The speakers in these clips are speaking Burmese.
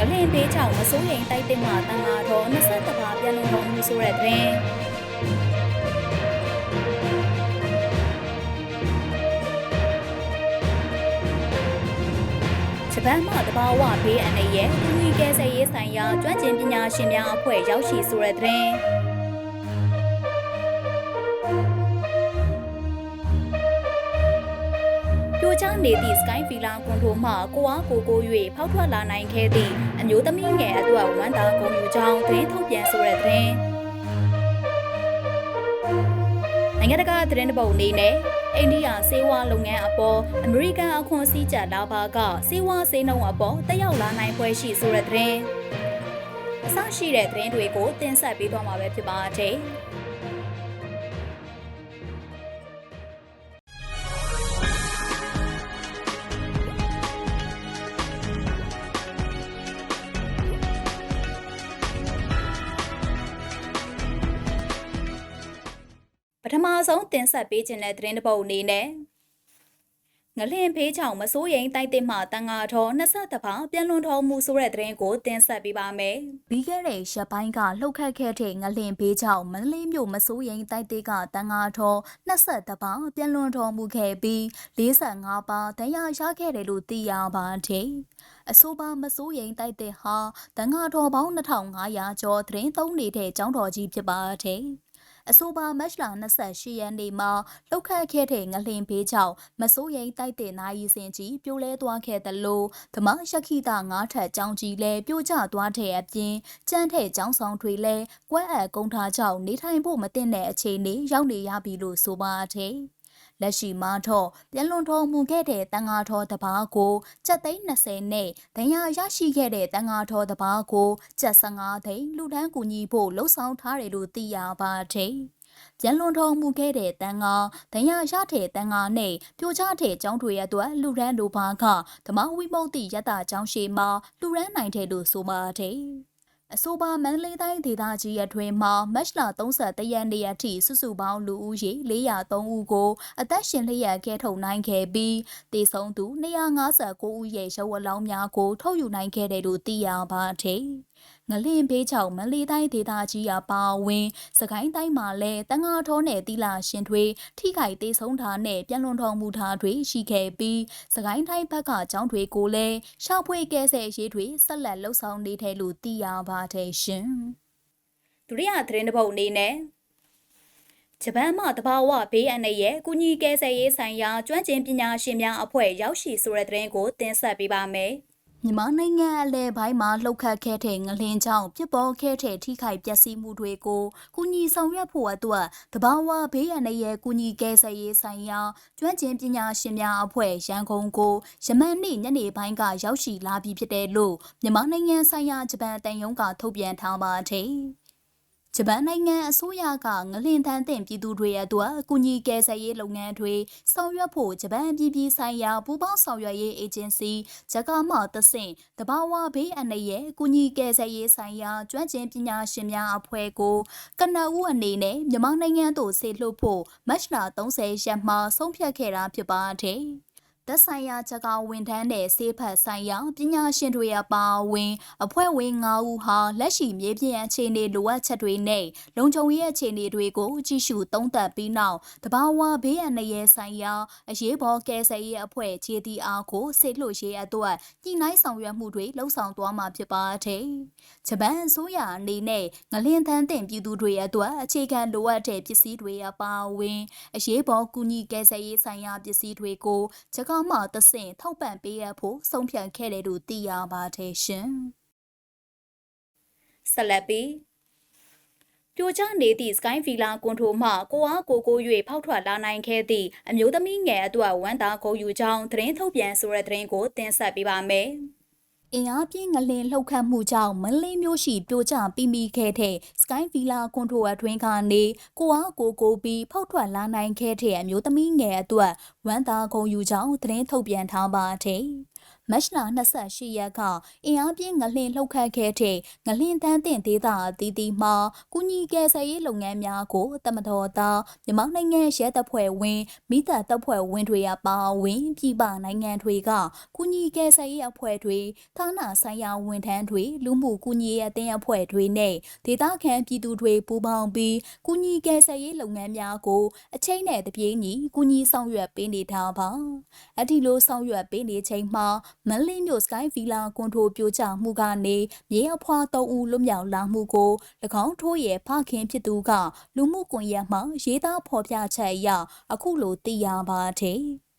ငလင်ပေးချောင်မစိုးရိမ်တိုက်တဲ့မှာတန်ဃာတော်20ပါးပြန်လုံတော်မူဆိုတဲ့သတင်းဂျပန်မှတဘာဝဘေးအန္တရာယ်ကုညီကယ်ဆယ်ရေးဆိုင်ရာကျွမ်းကျင်ပညာရှင်များအဖွဲ့ရောက်ရှိဆိုတဲ့သတင်း ချနေသည့် Sky Villa ကွန်ထိုမှကိုအားကိုကို၍ဖောက်ထွက်လာနိုင်ခဲ့သည့်အမျိုးသမီးငယ်အတွက်ဝမ်းသာဂုဏ်ယူကြောင်းသတင်းထုတ်ပြန်ဆိုတဲ့သတင်းနိုင်ငံတကာသတင်းတပုတ်အနေနဲ့အိန္ဒိယစေဝါလုပ်ငန်းအပေါ်အမေရိကန်အခွန်စည်းကြလာပါကစေဝါစေနှုံအပေါ်တက်ရောက်လာနိုင်ပွဲရှိဆိုတဲ့သတင်းအစရှိတဲ့သတင်းတွေကိုတင်ဆက်ပေးသွားမှာပဲဖြစ်ပါတယ်။ ထမဆုံးတင်ဆက်ပေးခြင်းတဲ့သတင်းတစ်ပုဒ်အနေနဲ့ငလျင်ဖေးချောင်မစိုးရိမ်တိုက်တဲ့မှတန်ငါထော20တပါပြန်လွန်တော်မူဆိုတဲ့သတင်းကိုတင်ဆက်ပေးပါမယ်။ပြီးခဲ့တဲ့ရက်ပိုင်းကလှုပ်ခတ်ခဲ့တဲ့ငလျင်ဖေးချောင်မန္တလေးမြို့မစိုးရိမ်တိုက်တဲ့ကတန်ငါထော20တပါပြန်လွန်တော်မူခဲ့ပြီး45ပါတရားရခဲ့တယ်လို့သိရပါတယ်။အဆိုပါမစိုးရိမ်တိုက်တဲ့ဟာတန်ငါထောပေါင်း2500ကျော်သတင်းသုံးနေတဲ့ကျောင်းတော်ကြီးဖြစ်ပါတယ်။ အဆိုပါမတ်လ28ရက်နေ့မှာလှုပ်ခတ်ခဲ့တဲ့ငလင်ဘေးကြောင့်မစိုးရိမ်တိုက်တဲ့နိုင်ရီစင်ကြီးပြိုလဲသွားခဲ့တယ်လို့ဓမ္မရခိတငါးထက်ကြောင်းကြီးလည်းပြိုကျသွားတဲ့အပြင်ကြမ်းတဲ့ကြောင်းဆောင်တွေလည်းကွဲအပ်ကုန်းထားကြောင့်နေထိုင်ဖို့မသင့်တဲ့အခြေအနေရောက်နေရပြီလို့ဆိုပါတယ် လက်ရှိမှာတော့ပြန်လွန်တော်မူခဲ့တဲ့တန်ဃာတော်တပါးကိုကျပ်သိန်း20နဲ့ဒဏ်ရာရရှိခဲ့တဲ့တန်ဃာတော်တပါးကိုကျပ်15သိန်းလူဒန်းကူညီဖို့လှုံ့ဆော်ထားတယ်လို့သိရပါတယ်။ပြန်လွန်တော်မူခဲ့တဲ့တန်ဃာဒဏ်ရာရတဲ့တန်ဃာနဲ့ပြိုချတဲ့ကျောင်းတွေအတွက်လူရန်လိုပါကဓမ္မဝိမု ക്തി ယတ္တကျောင်းရှိမှာလူရန်နိုင်တယ်လို့ဆိုပါတယ်။ အဆိုပါမန္တလေးတိုင်းဒေသကြီးအတွင်းမှာမတ်လ31ရက်နေ့အထိစုစုပေါင်းလူဦးရေ403ဦးကိုအသက်ရှင်လျက်ခဲထုတ်နိုင်ခဲ့ပြီးတေဆုံးသူ259ဦးရဲ့ရုပ်အလောင်းများကိုထုတ်ယူနိုင်ခဲ့တယ်လို့သိရပါတယ်။ ငလင်ဘေးချောင်မလီတိုင်းဒေသကြီးအပါအဝင်စကိုင်းတိုင်းမှာလည်းတန်ငါထောနဲ့တီလာရှင်တွေထိခိုက်သေးဆုံးတာနဲ့ပြန်လွန်တော်မူတာတွေရှိခဲ့ပြီးစကိုင်းတိုင်းဘက်ကကျောင်းတွေကိုလည်းရှောက်ဖွေကဲဆဲရေးတွေဆက်လက်လှုပ်ဆောင်နေတယ်လို့သိရပါတယ်ရှင်။ဒုတိယသတင်းတစ်ပုဒ်အနေနဲ့ဂျပန်မှတဘာဝဘေးအန္တရာယ်ကုညီကဲဆယ်ရေးဆိုင်ရာကျွမ်းကျင်ပညာရှင်များအဖွဲ့ရောက်ရှိဆိုတဲ့သတင်းကိုတင်ဆက်ပေးပါမယ်။ မြန်မာနိုင်ငံအလဲပိုင်းမှာလှုပ်ခတ်ခဲ့တဲ့ငလင်ကြောင့်ဖြစ်ပေါ်ခဲ့တဲ့ထိခိုက်ပျက်စီးမှုတွေကိုကုညီဆောင်ရွက်ဖို့အတွက်တဘာဝဘေးရန်ရဲ့ကုညီကယ်ဆယ်ရေးဆိုင်ရာကျွမ်းကျင်ပညာရှင်များအဖွဲ့ရန်ကုန်ကိုယမန်နေ့ညနေပိုင်းကရောက်ရှိလာပြီဖြစ်တယ်လို့မြန်မာနိုင်ငံဆိုင်ရာဂျပန်တန်ယုံကထုတ်ပြန်ထားပါတယ်။ ဂျပန်နိုင်ငံအစိုးရကငလင်ထန်းတင်ပြည်သူတွေအတွက်အကူအညီကယ်ဆယ်ရေးလုပ်ငန်းတွေဆောင်ရွက်ဖို့ဂျပန်ပြည်ပြည်ဆိုင်ရာပူးပေါင်းဆောင်ရွက်ရေးအေဂျင်စီဂျကာမသဆင့်တဘာဝဘေးအန္တရာယ်အကူအညီကယ်ဆယ်ရေးဆိုင်ရာကျွမ်းကျင်ပညာရှင်များအဖွဲ့ကိုကနအူးအနေနဲ့မြန်မာနိုင်ငံသို့ဆေလွှတ်ဖို့မတ်လ30ရက်မှာဆုံးဖြတ်ခဲ့တာဖြစ်ပါတယ်။ သက်ဆိုင်ရာချက်ကောင်ဝန်ထမ်းတဲ့စေဖတ်ဆိုင်ရာပညာရှင်တွေအပါအဝင် အဖွဲ့ဝင်9ဦးဟာလက်ရှိမြေပြင်အခြေအနေလိုအပ်ချက်တွေနဲ့လုံခြုံရေးအခြေအနေတွေကိုကြည့်ရှုသုံးသပ်ပြီးနောက်တဘာဝဘေးအန္တရာယ်ဆိုင်ရာအရေးပေါ်ကယ်ဆယ်ရေးအဖွဲ့ JTR ကိုစစ်လို့ရေးအတွက်ညှိနှိုင်းဆောင်ရွက်မှုတွေလှုံ့ဆော်သွားမှာဖြစ်ပါတယ်။ဂျပန်အစိုးရအနေနဲ့ငလင်းသန်းတင်ပြည်သူတွေအတွက်အခြေခံလိုအပ်တဲ့ပစ္စည်းတွေအပါအဝင် အရေးပေါ်ကူညီကယ်ဆယ်ရေးဆိုင်ရာပစ္စည်းတွေကိုဂျကမှတဆင့်ထောက်ပံ့ပေးရဖို့ဆုံးဖြတ်ခဲ့တယ်လို့သိရပါတယ်ရှင်။ဆက်လက်ပြီးပြိုကျနေသည့် Sky Villa ကွန်ထိုမှကိုအားကိုကို၍ဖောက်ထွက်လာနိုင်ခဲ့သည့်အမျိုးသမီးငယ်အတွက်ဝမ်းသာဂုဏ်ယူကြောင်းသတင်းထုတ်ပြန်ဆိုတဲ့သတင်းကိုတင်ဆက်ပေးပါမယ်။ အင်အားပြင်းငလင်လှုပ်ခတ်မှုကြောင့်မလေးမျိုးရှိပြိုကျပြီးမိခဲ့တဲ့ Sky Villa ကွန်ထရိုအတွင်းကနေကိုအားကိုကိုပြီးဖောက်ထွက်လာနိုင်ခဲ့တဲ့အမျိုးသမီးငယ်အတွက်ဝမ်းသာဂုဏ်ယူကြောင်းသတင်းထုတ်ပြန်ထားပါတယ်။ မမတ်လ28ရက်ကအင်အားပြင်းငလင်လှုပ်ခတ်ခဲ့တဲ့ငလင်တန်းတင်ဒေသအသီးသီးမှာကုညီကယ်ဆယ်ရေးလုပ်ငန်းများကိုတမတော်သားမြန်မာနိုင်ငံရဲတပ်ဖွဲ့ဝင်မိသားတပ်ဖွဲ့ဝင်တွေအပါအဝင်ပြည်ပနိုင်ငံတွေကကုညီကယ်ဆယ်ရေးအဖွဲ့တွေဌာနဆိုင်ရာဝန်ထမ်းတွေလူမှုကူညီရေးအသင်းအဖွဲ့တွေနဲ့ဒေသခံပြည်သူတွေပူးပေါင်းပြီးကုညီကယ်ဆယ်ရေးလုပ်ငန်းများကိုအချိန်နဲ့တပြေးညီကုညီဆောင်ရွက်ပေးနေတာပါအဒီလိုဆောင်ရွက်ပေးနေချိန်မှာမန်လေးမြို့စကိုင်းဗီလာကွန်ထိုပြိုကျမှုကနေမြေအဖွာ၃ဦးလွတ်မြောက်လာမှုကို၎င်းထိုးရဲ့ဖခင်ဖြစ်သူက လူမှုကွန်ရက်မှာရေးသားဖော်ပြချက်အရအခုလိုသိရပါတယ်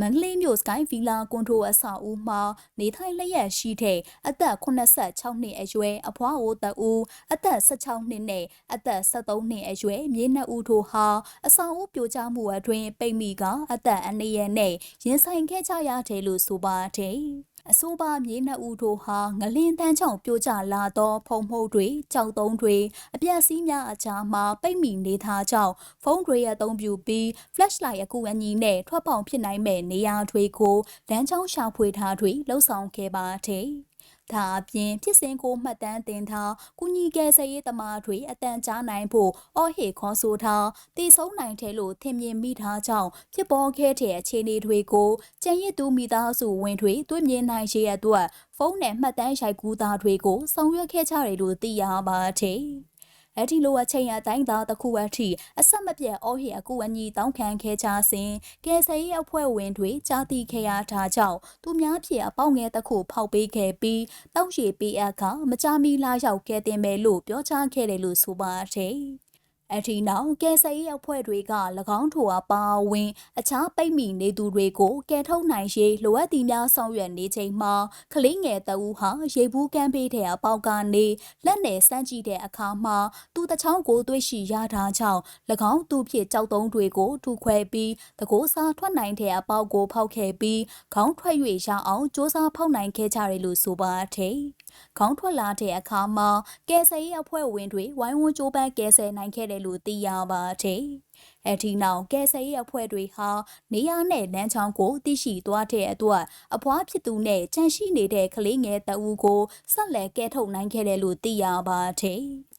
မန္တလေးမြို့စကိုင်းဗီလာကွန်ထရိုအဆောက်အဦမှာနေထိုင်လျက်ရှိတဲ့အသက်86နှစ်အရွယ်အဖွားအိုတဦးအသက်16နှစ်နဲ့အသက်73နှစ်အရွယ်မြေနှစ်ဦးတို့ဟာအဆောက်အဦပြိုကျမှုအတွင်းပိတ်မိကအသက်အနည်းရနဲ့ရင်ဆိုင်ခဲ့ကြရတယ်လို့ဆိုပါတယ်။ အဆိုပါမြေနှစ်ဦးတို့ဟာငလင်းတန်းချောင်ပြိုကျလာသောဖုံမှုတွေကြောက်တုံးတွေအပြက်စီးများအကြားမှာပိတ်မိနေသားကြောင့်ဖုန်းတွေအသုံးပြုပြီး flashlight အကူအညီနဲ့ထွက်ပေါက်ဖြစ်နိုင်မဲ့နေရာတွေကိုလမ်းကြောင်းရှာဖွေထားတွေလှုပ်ဆောင်ခဲ့ပါတယ်။ ဒါအပြင်ဖြစ်စဉ်ကိုမှတ်တမ်းတင်ထားကုညီကယ်ဆယ်ရေးသမားတွေအတန်ကြားနိုင်ဖို့အော်ဟေခေါ်ဆိုထားတည်ဆုံးနိုင်တယ်လို့ထင်မြင်မိထားကြောင်းဖြစ်ပေါ်ခဲ့တဲ့အခြေအနေတွေကိုကျန်ရစ်သူမိသားစုဝင်တွေတွေ့မြင်နိုင်ရေးအတွက်ဖုန်းနဲ့မှတ်တမ်းရိုက်ကူးသားတွေကိုဆောင်ရွက်ခဲ့ကြတယ်လို့သိရပါတယ်။ အဲ့ဒီလိုအချိန်အတိုင်းသာတစ်ခုအထိအဆက်မပြတ်အော်ဟစ်အကူအညီတောင်းခံခဲ့ကြစဉ်ကယ်ဆယ်ရေးအဖွဲ့ဝင်တွေကြားသိခဲ့ရတာကြောင့်သူများဖြစ်အပေါငယ်တစ်ခုဖောက်ပေးခဲ့ပြီးတောက်ရှိပေးအပ်ကမကြမီလာရောက်ကဲတင်မယ်လို့ပြောကြားခဲ့တယ်လို့ဆိုပါတယ်။ အထီနောက်ကယ်ဆယ်ရေးအဖွဲ့တွေက၎င်းထိုအပါအဝင် အခြားပိတ်မိနေသူတွေကိုကယ်ထုတ်နိုင်ရေးလိုအပ်သည့်များဆောင်ရွက်နေချိန်မှာကလေးငယ်တဦးဟာရေဘူးကမ်းပေးတဲ့အပေါက်ကနေလက်နယ်စမ်းကြည့်တဲ့အခါမှာသူ့တချောင်းကိုတွေ့ရှိရတာကြောင့်၎င်းသူ့ဖြစ်ကြောက်တုံးတွေကိုထူခွဲပြီးတကိုးစားထွက်နိုင်တဲ့အပေါက်ကိုဖောက်ခဲ့ပြီးခေါင်းထွက်၍ရအောင်စ조사ဖောက်နိုင်ခဲ့ကြတယ်လို့ဆိုပါတယ်။ ခေါင်းထွက်လာတဲ့အခါမှာကယ်ဆယ်ရေးအဖွဲ့ဝင်တွေဝိုင်းဝန်းကြိုးပမ်းကယ်ဆယ်နိုင်ခဲ့တယ်လို့သိရပါတယ်။အထီနောက်ကယ်ဆယ်ရေးအဖွဲ့တွေဟာနေရနဲ့လမ်းချောင်းကိုသိရှိသွားတဲ့အတွက်အဖွားဖြစ်သူနဲ့ကြန့်ရှိနေတဲ့ကလေးငယ်တအူးကိုဆက်လက်ကဲထုတ်နိုင်ခဲ့တယ်လို့သိရပါတယ်။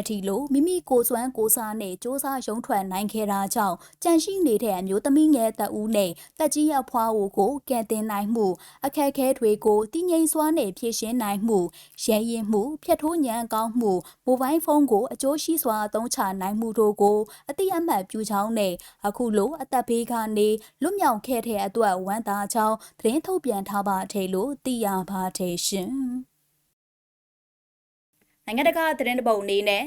အထီလိုမိမိကိုစွမ်းကိုစားနဲ့စ조사ရုံထွက်နိုင်ခဲ့တာကြောင့်ကြန့်ရှိနေတဲ့အမျိုးသမီးငယ်တဦးနဲ့တက်ကြီးအဖွားအိုကိုကဲတင်နိုင်မှု အခက်အခဲတွေကိုတည်ငြိမ်စွာနဲ့ဖြည့်ရှင်းနိုင်မှုရဲရင်မှုဖြတ်ထိုးညံကောင်းမှုမိုဘိုင်းဖုန်းကိုအကျိုးရှိစွာအသုံးချနိုင်မှုတို့ကိုအတိအမှတ်ပြုချောင်းနဲ့အခုလိုအသက်ဘေးကနေလွတ်မြောက်ခဲ့တဲ့အတွက်ဝမ်းသာကြောင်းသတင်းထုတ်ပြန်ထားပါတယ်လို့သိရပါတယ်ရှင်။ နိုင်ငံတကာသတင်းတပုတ်အနေနဲ့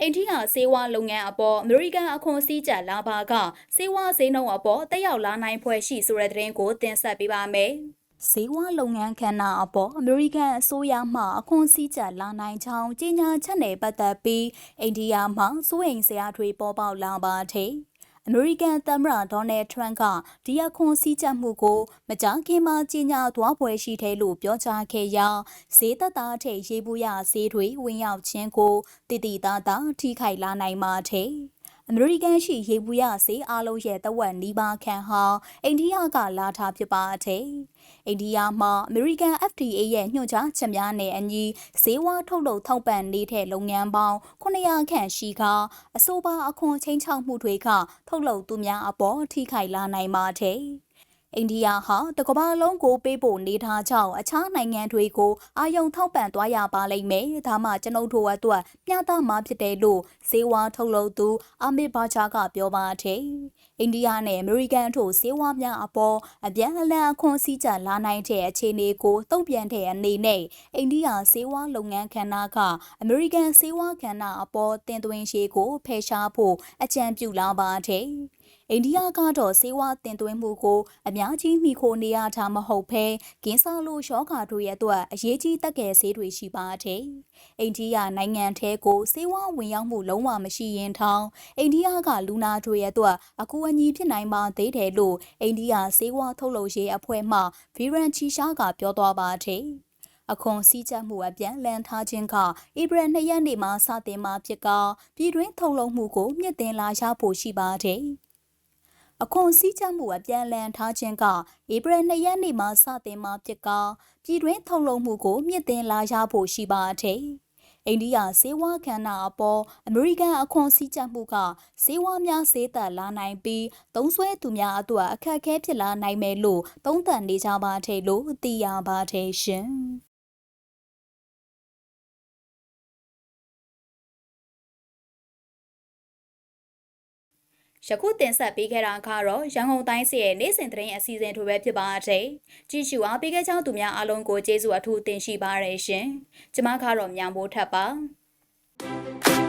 အိန္ဒိယစေဝါလုပ်ငန်းအပေါ်အမေရိကန်အခွန်စည်းကြပ်လာပါကစေဝါဈေးနှုန်းအပေါ်တက်ရောက်လာနိုင်ဖွယ်ရှိဆိုတဲ့သတင်းကိုတင်ဆက်ပေးပါမယ်။ဈေးဝါလုပ်ငန်းခန္ဓာအပေါ်အမေရိကန်အစိုးရမှအခွန်စည်းကြပ်လာနိုင်ကြောင်းကြေညာချက်နဲ့ပတ်သက်ပြီးအိန္ဒိယမှစိုးရိမ်စရာတွေပေါ်ပေါက်လာပါတယ်။ အမေရိကန်သမ္မတဒေါ်နယ်ထရန့်ကဒီအခွန်စည်းကြပ်မှုကိုမကြာခင်မှာကြီးညာသွားပွဲရှိတယ်လို့ပြောကြားခဲ့ရာဈေးသက်သာထိတ်ရေးဘူးရဈေးတွေဝင်ရောက်ခြင်းကိုတည်တည်သားသားထိခိုက်လာနိုင်မှာတဲ့ အမေရိကန်ရှိရေဘူးရဈေးအားလုံးရဲ့တဝက်နီးပါးခန့်ဟာအိန္ဒိယကလာထားဖြစ်ပါတယ်။အိန္ဒိယမှာအမေရိကန် FDA ရဲ့ညွှန်ကြားချက်များနဲ့အညီဈေးဝါထုတ်လုပ်ထောက်ပံ့နေတဲ့လုပ်ငန်းပေါင်း900ခန့်ရှိကအဆိုပါအခွန်ချင်းချောက်မှုတွေကထုတ်လုပ်သူများအပေါ်ထိခိုက်လာနိုင်ပါတယ်။ အိန္ဒိယဟာတကမ္ဘာလုံးကိုပေးဖို့နေထားကြောင်းအခြားနိုင်ငံတွေကိုအာယုံထောက်ပံ့သွားရပါလိမ့်မယ်။ဒါမှကျွန်ုပ်တို့အတွက်မျှတမှာဖြစ်တယ်လို့ဇေဝါထုတ်လုပ်သူအာမစ်ဘာချာကပြောပါတယ်။ အိန္ဒိယနဲ့အမေရိကန်တို့ဇေဝါများအပေါ်အပြန်အလှန်အခွန်စည်းကြလာနိုင်တဲ့အခြေအနေကိုတုံ့ပြန်တဲ့အနေနဲ့အိန္ဒိယဇေဝါလုပ်ငန်းခန္ဓာကအမေရိကန်ဇေဝါခန္ဓာအပေါ်တင်သွင်းရှေးကိုဖယ်ရှားဖို့အကြံပြုလာပါတယ်။အိန္ဒိယကတော့စေဝါတင်သွင်းမှုကိုအများကြီးမိခိုနေရတာမဟုတ်ဘဲဂင်းစာလိုရှောခါတို့ရဲ့အတွက်အရေးကြီးတက်ကယ်ဆေးတွေရှိပါတယ်။ အိန္ဒိယနိုင်ငံထဲကိုစေဝါဝင်ရောက်မှုလုံးဝမရှိရင်ထောင်အိန္ဒိယကလူနာတွေရဲ့အတွက်အကူအညီဖြစ်နိုင်ပါသေးတယ်လို့အိန္ဒိယစေဝါထုတ်လုပ်ရေးအဖွဲ့မှဗီရန်ချီရှားကပြောသွားပါတယ်။အခွန်စည်းကြပ်မှုအပြန်လန်ထားခြင်းကဧပြီ၂ရက်နေ့မှာစတင်မှာဖြစ်ကပြည်တွင်းထုံလုံးမှုကိုမြင့်တင်လာရဖို့ရှိပါတယ်။ အခွန်စည်းကြပ်မှုအပြန်အလှန်ထားခြင်းကဧပြီ2ရက်နေ့မှာစတင်မှာဖြစ်ကပြည်တွင်းထုံလုံမှုကိုမြင့်တင်လာရဖို့ရှိပါတဲ့အိန္ဒိယစေဝါခန္ဓာအပေါ်အမေရိကန်အခွန်စည်းကြပ်မှုကစေဝါများစေးသက်လာနိုင်ပြီးသုံးဆွဲသူများအတွက်အခက်အခဲဖြစ်လာနိုင်မယ်လို့သုံးသပ်နေကြပါတဲ့လို့သိရပါတယ်ရှင် ယခုတင်ဆက်ပေးခဲ့တာကတော့ရန်ကုန်တိုင်းစီရဲ့နေ့စဉ်သတင်းအစီအစဉ်ထိုပဲဖြစ်ပါတယ်။ကြည့်ရှုအားပေးခဲ့ကြောင်းသူများအားလုံးကိုကျေးဇူးအထူးတင်ရှိပါရရှင်။ကျမကတော့မြန်မိုးထပ်ပါ။